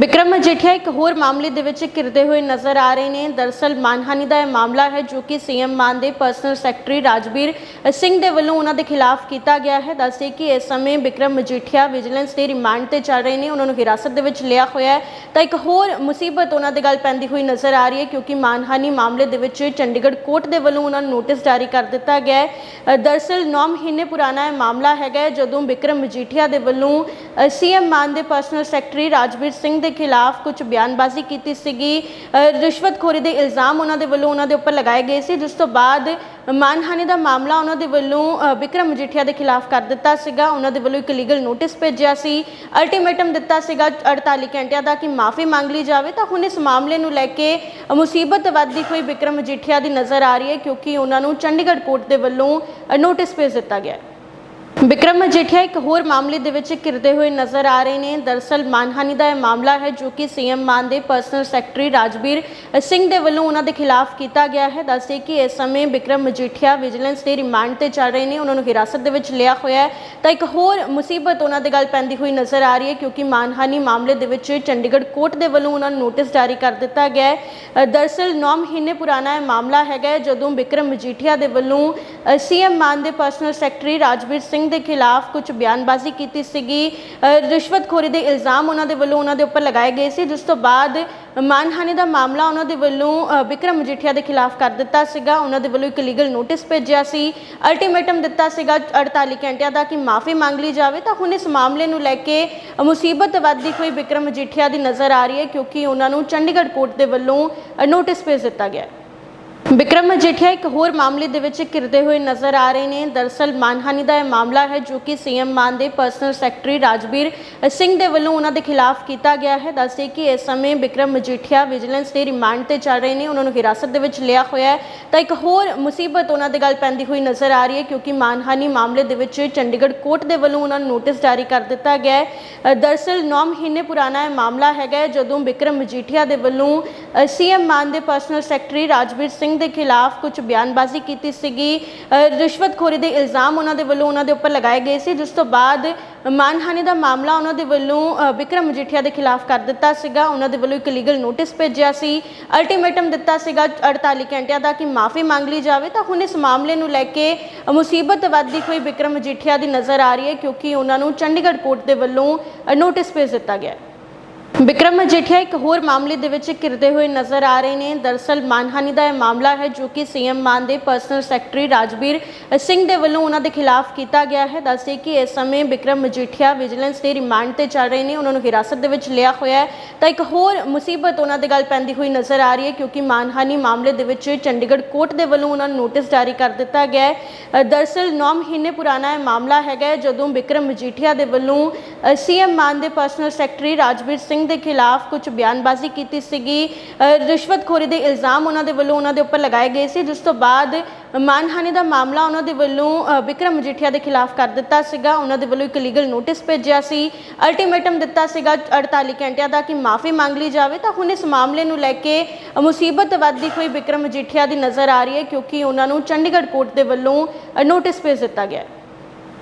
ਵਿਕਰਮ ਮਜੀਠੀਆ ਇੱਕ ਹੋਰ ਮਾਮਲੇ ਦੇ ਵਿੱਚ ਘਿਰਦੇ ਹੋਏ ਨਜ਼ਰ ਆ ਰਹੇ ਨੇ। ਦਰਸਲ ਮਾਨਹਾਨੀ ਦਾ ਇਹ ਮਾਮਲਾ ਹੈ ਜੋ ਕਿ ਸੀਐਮ ਮਾਨ ਦੇ ਪਰਸਨਲ ਸੈਕਟਰੀ ਰਾਜਵੀਰ ਸਿੰਘ ਦੇ ਵੱਲੋਂ ਉਹਨਾਂ ਦੇ ਖਿਲਾਫ ਕੀਤਾ ਗਿਆ ਹੈ। ਦੱਸਦੇ ਕਿ ਇਸ ਸਮੇਂ ਵਿਕਰਮ ਮਜੀਠੀਆ ਵਿਜੀਲੈਂਸ ਦੇ ਰਿਮਾਂਡ ਤੇ ਚੱਲ ਰਹੇ ਨੇ। ਉਹਨਾਂ ਨੂੰ ਹਿਰਾਸਤ ਦੇ ਵਿੱਚ ਲਿਆ ਹੋਇਆ ਹੈ। ਤਾਂ ਇੱਕ ਹੋਰ ਮੁਸੀਬਤ ਉਹਨਾਂ ਦੇ ਗੱਲ ਪੈਂਦੀ ਹੋਈ ਨਜ਼ਰ ਆ ਰਹੀ ਹੈ ਕਿਉਂਕਿ ਮਾਨਹਾਨੀ ਮਾਮਲੇ ਦੇ ਵਿੱਚ ਚੰਡੀਗੜ੍ਹ ਕੋਰਟ ਦੇ ਵੱਲੋਂ ਉਹਨਾਂ ਨੂੰ ਨੋਟਿਸ ਜਾਰੀ ਕਰ ਦਿੱਤਾ ਗਿਆ ਹੈ। ਅ, ਦਰਸਲ 9 ਮਹੀਨੇ ਪੁਰਾਣਾ ਇਹ ਮਾਮਲਾ ਹੈਗਾ ਜਦੋਂ ਵਿਕਰਮ ਮਜੀਠੀਆ ਦੇ ਵੱਲੋਂ ਸੀਐਮ ਮਾਨ ਦੇ ਪਰਸਨਲ ਸੈਕਟਰੀ ਰਾਜਵੀਰ ਸਿੰਘ ਦੇ ਖਿਲਾਫ ਕੁਝ ਬਿਆਨਬਾਜ਼ੀ ਕੀਤੀ ਸੀਗੀ। ਰਿਸ਼ਵਤਖੋਰੀ ਦੇ ਇਲਜ਼ਾਮ ਉਹਨਾਂ ਦੇ ਵੱਲੋਂ ਉਹਨਾਂ ਦੇ ਉੱਪਰ ਲਗਾਏ ਗਏ ਸੀ ਜਿਸ ਤੋਂ ਬਾਅਦ ਮਾਨਹਾਨੀ ਦਾ ਮਾਮਲਾ ਉਹਨਾਂ ਦੇ ਵੱਲੋਂ ਅ, ਵਿਕਰਮ ਮਜੀਠੀਆ ਦੇ ਖਿਲਾਫ ਕਰ ਦਿੱਤਾ ਸੀਗਾ। ਉਹਨਾਂ ਦੇ ਵੱਲੋਂ ਇੱਕ ਲੀਗਲ ਨੋਟਿਸ ਭੇਜਿਆ ਸੀ। ਅਲਟੀਮੇਟਮ ਦਿੱਤਾ ਸੀਗਾ 48 ਘੰਟਿਆਂ ਦਾ ਕਿ ਮਾਫੀ ਮੰਗ ਲਈ ਜਾਵੇ। ਤਾਂ ਹੁਣ ਇਸ ਮਾਮਲੇ ਨੂੰ ਲੈ ਕੇ ਮੁਸੀਬਤ ਵੱਧਦੀ ਹੋਈ ਵਿਕਰਮ ਮਜੀਠੀਆ ਦੀ ਨਜ਼ਰ ਆ ਰਹੀ ਹੈ ਕਿਉਂਕਿ ਉਹਨਾਂ ਨੂੰ ਚੰਡੀਗੜ੍ਹ ਕੋਰਟ ਦੇ ਵੱਲੋਂ ਨੋਟਿਸ ਭੇਜ ਦਿੱਤਾ ਗਿਆ ਹੈ। ਵਿਕਰਮ ਮਜੀਠੀਆ ਇੱਕ ਹੋਰ ਮਾਮਲੇ ਦੇ ਵਿੱਚ ਘਿਰਦੇ ਹੋਏ ਨਜ਼ਰ ਆ ਰਹੇ ਨੇ। ਦਰਸਲ ਮਾਨਹਾਨੀ ਦਾ ਇਹ ਮਾਮਲਾ ਹੈ ਜੋ ਕਿ ਸੀਐਮ ਮਾਨ ਦੇ ਪਰਸਨਲ ਸੈਕਟਰੀ ਰਾਜਵੀਰ ਸਿੰਘ ਦੇ ਵੱਲੋਂ ਉਹਨਾਂ ਦੇ ਖਿਲਾਫ ਕੀਤਾ ਗਿਆ ਹੈ। ਦੱਸਦੇ ਕਿ ਇਸ ਸਮੇਂ ਵਿਕਰਮ ਮਜੀਠੀਆ ਵਿਜੀਲੈਂਸ ਦੇ ਰਿਮਾਂਡ ਤੇ ਚੱਲ ਰਹੇ ਨੇ। ਉਹਨਾਂ ਨੂੰ ਹਿਰਾਸਤ ਦੇ ਵਿੱਚ ਲਿਆ ਹੋਇਆ ਹੈ। ਤਾਂ ਇੱਕ ਹੋਰ ਮੁਸੀਬਤ ਉਹਨਾਂ ਦੇ ਗੱਲ ਪੈਂਦੀ ਹੋਈ ਨਜ਼ਰ ਆ ਰਹੀ ਹੈ ਕਿਉਂਕਿ ਮਾਨਹਾਨੀ ਮਾਮਲੇ ਦੇ ਵਿੱਚ ਚੰਡੀਗੜ੍ਹ ਕੋਰਟ ਦੇ ਵੱਲੋਂ ਉਹਨਾਂ ਨੂੰ ਨੋਟਿਸ ਜਾਰੀ ਕਰ ਦਿੱਤਾ ਗਿਆ ਹੈ। ਅ, ਦਰਸਲ 9 ਮਹੀਨੇ ਪੁਰਾਣਾ ਇਹ ਮਾਮਲਾ ਹੈਗਾ ਜਦੋਂ ਵਿਕਰਮ ਮਜੀਠੀਆ ਦੇ ਵੱਲੋਂ ਸੀਐਮ ਮਾਨ ਦੇ ਪਰਸਨਲ ਸੈਕਟਰੀ ਰਾਜਵੀਰ ਸਿੰਘ ਸਿੰਘ ਦੇ ਖਿਲਾਫ ਕੁਝ ਬਿਆਨਬਾਜ਼ੀ ਕੀਤੀ ਸੀਗੀ। ਅ, ਰਿਸ਼ਵਤਖੋਰੀ ਦੇ ਇਲਜ਼ਾਮ ਉਹਨਾਂ ਦੇ ਵੱਲੋਂ ਉਹਨਾਂ ਦੇ ਉੱਪਰ ਲਗਾਏ ਗਏ ਸੀ। ਜਿਸ ਤੋਂ ਬਾਅਦ ਮਾਨਹਾਨੀ ਦਾ ਮਾਮਲਾ ਉਹਨਾਂ ਦੇ ਵੱਲੋਂ ਅ, ਵਿਕਰਮ ਮਜੀਠੀਆ ਦੇ ਖਿਲਾਫ ਕਰ ਦਿੱਤਾ ਸੀਗਾ। ਉਹਨਾਂ ਦੇ ਵੱਲੋਂ ਇੱਕ ਲੀਗਲ ਨੋਟਿਸ ਭੇਜਿਆ ਸੀ। ਅਲਟੀਮੇਟਮ ਦਿੱਤਾ ਸੀਗਾ 48 ਘੰਟਿਆਂ ਦਾ ਕਿ ਮਾਫੀ ਮੰਗ ਲਈ ਜਾਵੇ। ਤਾਂ ਹੁਣ ਇਸ ਮਾਮਲੇ ਨੂੰ ਲੈ ਕੇ ਮੁਸੀਬਤ ਵੱਧਦੀ ਹੋਈ ਵਿਕਰਮ ਮਜੀਠੀਆ ਦੀ ਨਜ਼ਰ ਆ ਰਹੀ ਹੈ ਕਿਉਂਕਿ ਉਹਨਾਂ ਨੂੰ ਚੰਡੀਗੜ੍ਹ ਕੋਰਟ ਦੇ ਵੱਲੋਂ ਨੋਟਿਸ ਭੇਜ ਦਿੱਤਾ ਗਿਆ ਹੈ। ਵਿਕਰਮ ਮਜੀਠੀਆ ਇੱਕ ਹੋਰ ਮਾਮਲੇ ਦੇ ਵਿੱਚ ਘਿਰਦੇ ਹੋਏ ਨਜ਼ਰ ਆ ਰਹੇ ਨੇ। ਦਰਸਲ ਮਾਨਹਾਨੀ ਦਾ ਇਹ ਮਾਮਲਾ ਹੈ ਜੋ ਕਿ ਸੀਐਮ ਮਾਨ ਦੇ ਪਰਸਨਲ ਸੈਕਟਰੀ ਰਾਜਵੀਰ ਸਿੰਘ ਦੇ ਵੱਲੋਂ ਉਹਨਾਂ ਦੇ ਖਿਲਾਫ ਕੀਤਾ ਗਿਆ ਹੈ। ਦੱਸਦੇ ਕਿ ਇਸ ਸਮੇਂ ਵਿਕਰਮ ਮਜੀਠੀਆ ਵਿਜੀਲੈਂਸ ਦੇ ਰਿਮਾਂਡ ਤੇ ਚੱਲ ਰਹੇ ਨੇ। ਉਹਨਾਂ ਨੂੰ ਹਿਰਾਸਤ ਦੇ ਵਿੱਚ ਲਿਆ ਹੋਇਆ ਹੈ। ਤਾਂ ਇੱਕ ਹੋਰ ਮੁਸੀਬਤ ਉਹਨਾਂ ਦੇ ਗੱਲ ਪੈਂਦੀ ਹੋਈ ਨਜ਼ਰ ਆ ਰਹੀ ਹੈ ਕਿਉਂਕਿ ਮਾਨਹਾਨੀ ਮਾਮਲੇ ਦੇ ਵਿੱਚ ਚੰਡੀਗੜ੍ਹ ਕੋਰਟ ਦੇ ਵੱਲੋਂ ਉਹਨਾਂ ਨੂੰ ਨੋਟਿਸ ਜਾਰੀ ਕਰ ਦਿੱਤਾ ਗਿਆ ਹੈ। ਅ, ਦਰਸਲ 9 ਮਹੀਨੇ ਪੁਰਾਣਾ ਇਹ ਮਾਮਲਾ ਹੈਗਾ ਜਦੋਂ ਵਿਕਰਮ ਮਜੀਠੀਆ ਦੇ ਵੱਲੋਂ ਸੀਐਮ ਮਾਨ ਦੇ ਪਰਸਨਲ ਸੈਕਟਰੀ ਰਾਜਵੀਰ ਸਿੰਘ ਦੇ ਖਿਲਾਫ ਕੁਝ ਬਿਆਨਬਾਜ਼ੀ ਕੀਤੀ ਸੀਗੀ। ਰਿਸ਼ਵਤਖੋਰੀ ਦੇ ਇਲਜ਼ਾਮ ਉਹਨਾਂ ਦੇ ਵੱਲੋਂ ਉਹਨਾਂ ਦੇ ਉੱਪਰ ਲਗਾਏ ਗਏ ਸੀ ਜਿਸ ਤੋਂ ਬਾਅਦ ਮਾਨਹਾਨੀ ਦਾ ਮਾਮਲਾ ਉਹਨਾਂ ਦੇ ਵੱਲੋਂ ਅ, ਵਿਕਰਮ ਮਜੀਠੀਆ ਦੇ ਖਿਲਾਫ ਕਰ ਦਿੱਤਾ ਸੀਗਾ। ਉਹਨਾਂ ਦੇ ਵੱਲੋਂ ਇੱਕ ਲੀਗਲ ਨੋਟਿਸ ਭੇਜਿਆ ਸੀ। ਅਲਟੀਮੇਟਮ ਦਿੱਤਾ ਸੀਗਾ 48 ਘੰਟਿਆਂ ਦਾ ਕਿ ਮਾਫੀ ਮੰਗ ਲਈ ਜਾਵੇ। ਤਾਂ ਹੁਣ ਇਸ ਮਾਮਲੇ ਨੂੰ ਲੈ ਕੇ ਮੁਸੀਬਤ ਵੱਧਦੀ ਹੋਈ ਵਿਕਰਮ ਮਜੀਠੀਆ ਦੀ ਨਜ਼ਰ ਆ ਰਹੀ ਹੈ ਕਿਉਂਕਿ ਉਹਨਾਂ ਨੂੰ ਚੰਡੀਗੜ੍ਹ ਕੋਰਟ ਦੇ ਵੱਲੋਂ ਨੋਟਿਸ ਭੇਜ ਦਿੱਤਾ ਗਿਆ ਹੈ। ਵਿਕਰਮ ਮਜੀਠੀਆ ਇੱਕ ਹੋਰ ਮਾਮਲੇ ਦੇ ਵਿੱਚ ਘਿਰਦੇ ਹੋਏ ਨਜ਼ਰ ਆ ਰਹੇ ਨੇ। ਦਰਸਲ ਮਾਨਹਾਨੀ ਦਾ ਇਹ ਮਾਮਲਾ ਹੈ ਜੋ ਕਿ ਸੀਐਮ ਮਾਨ ਦੇ ਪਰਸਨਲ ਸੈਕਟਰੀ ਰਾਜਵੀਰ ਸਿੰਘ ਦੇ ਵੱਲੋਂ ਉਹਨਾਂ ਦੇ ਖਿਲਾਫ ਕੀਤਾ ਗਿਆ ਹੈ। ਦੱਸਦੇ ਕਿ ਇਸ ਸਮੇਂ ਵਿਕਰਮ ਮਜੀਠੀਆ ਵਿਜੀਲੈਂਸ ਦੇ ਰਿਮਾਂਡ ਤੇ ਚੱਲ ਰਹੇ ਨੇ। ਉਹਨਾਂ ਨੂੰ ਹਿਰਾਸਤ ਦੇ ਵਿੱਚ ਲਿਆ ਹੋਇਆ ਹੈ। ਤਾਂ ਇੱਕ ਹੋਰ ਮੁਸੀਬਤ ਉਹਨਾਂ ਦੇ ਗੱਲ ਪੈਂਦੀ ਹੋਈ ਨਜ਼ਰ ਆ ਰਹੀ ਹੈ ਕਿਉਂਕਿ ਮਾਨਹਾਨੀ ਮਾਮਲੇ ਦੇ ਵਿੱਚ ਚੰਡੀਗੜ੍ਹ ਕੋਰਟ ਦੇ ਵੱਲੋਂ ਉਹਨਾਂ ਨੂੰ ਨੋਟਿਸ ਜਾਰੀ ਕਰ ਦਿੱਤਾ ਗਿਆ ਹੈ। ਅ, ਦਰਸਲ 9 ਮਹੀਨੇ ਪੁਰਾਣਾ ਇਹ ਮਾਮਲਾ ਹੈਗਾ ਜਦੋਂ ਵਿਕਰਮ ਮਜੀਠੀਆ ਦੇ ਵੱਲੋਂ ਸੀਐਮ ਮਾਨ ਦੇ ਪਰਸਨਲ ਸੈਕਟਰੀ ਰਾਜਵੀਰ ਸਿੰਘ ਦੇ ਖਿਲਾਫ ਕੁਝ ਬਿਆਨਬਾਜ਼ੀ ਕੀਤੀ ਸੀਗੀ। ਰਿਸ਼ਵਤਖੋਰੀ ਦੇ ਇਲਜ਼ਾਮ ਉਹਨਾਂ ਦੇ ਵੱਲੋਂ ਉਹਨਾਂ ਦੇ ਉੱਪਰ ਲਗਾਏ ਗਏ ਸੀ ਜਿਸ ਤੋਂ ਬਾਅਦ ਮਾਨਹਾਨੀ ਦਾ ਮਾਮਲਾ ਉਹਨਾਂ ਦੇ ਵੱਲੋਂ ਅ, ਵਿਕਰਮ ਮਜੀਠੀਆ ਦੇ ਖਿਲਾਫ ਕਰ ਦਿੱਤਾ ਸੀਗਾ। ਉਹਨਾਂ ਦੇ ਵੱਲੋਂ ਇੱਕ ਲੀਗਲ ਨੋਟਿਸ ਭੇਜਿਆ ਸੀ। ਅਲਟੀਮੇਟਮ ਦਿੱਤਾ ਸੀਗਾ 48 ਘੰਟਿਆਂ ਦਾ ਕਿ ਮਾਫੀ ਮੰਗ ਲਈ ਜਾਵੇ। ਤਾਂ ਹੁਣ ਇਸ ਮਾਮਲੇ ਨੂੰ ਲੈ ਕੇ ਮੁਸੀਬਤ ਵੱਧਦੀ ਹੋਈ ਵਿਕਰਮ ਮਜੀਠੀਆ ਦੀ ਨਜ਼ਰ ਆ ਰਹੀ ਹੈ ਕਿਉਂਕਿ ਉਹਨਾਂ ਨੂੰ ਚੰਡੀਗੜ੍ਹ ਕੋਰਟ ਦੇ ਵੱਲੋਂ ਨੋਟਿਸ ਭੇਜ ਦਿੱਤਾ ਗਿਆ ਹੈ।